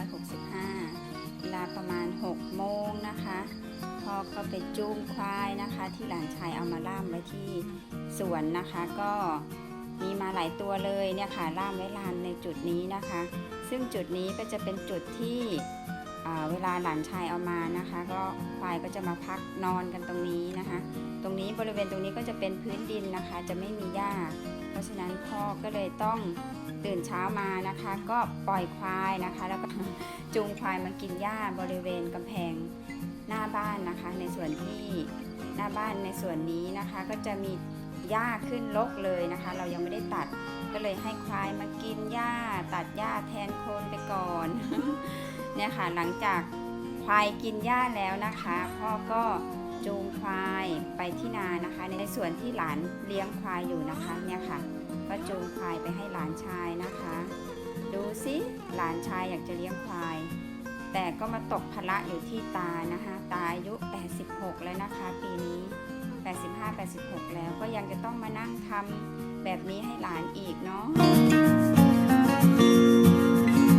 2565 เวลาประมาณ 6 โมงนะคะพ่อก็ไปจูงควายนะคะ ที่หลานชายเอามาล่ามไว้ที่สวนนะคะ ก็มีมาหลายตัวเลยเนี่ยค่ะล่ามไว้ลานในจุดนี้นะคะ ซึ่งจุดนี้ก็จะเป็นจุดที่เวลาหลานชายเอามานะคะ ก็ควายก็จะมาพักนอนกันตรงนี้นะคะ ตรงนี้บริเวณตรงนี้ก็จะเป็นพื้นดินนะคะ จะไม่มีหญ้า เพราะฉะนั้นพ่อก็เลยต้อง ตื่นเช้ามานะคะ ก็ปล่อยควายนะคะ แล้วก็จูงควายมากินหญ้าบริเวณกำแพงหน้าบ้านนะคะ ในส่วนที่หน้าบ้านในส่วนนี้นะคะ ก็จะมีหญ้าขึ้นรกเลยนะคะ เรายังไม่ได้ตัดก็เลยให้ควายมากินหญ้า ตัดหญ้าแทนโคนไปก่อนเนี่ยค่ะหลังจากควายกินหญ้าแล้วนะคะ พ่อก็จูงควายไปที่นานะคะ ในส่วนที่หลานเลี้ยงควายอยู่นะคะเนี่ยค่ะ ก็จูงควายไปให้หลานชายนะคะ ดูสิหลานชายอยากจะเลี้ยงควาย แต่ก็มาตกภาระอยู่ที่ตานะคะ ตาอายุ 86 แล้วนะคะ ปีนี้ 85 86 แล้วก็ยังจะต้องมานั่งทำแบบนี้ให้หลานอีกเนาะ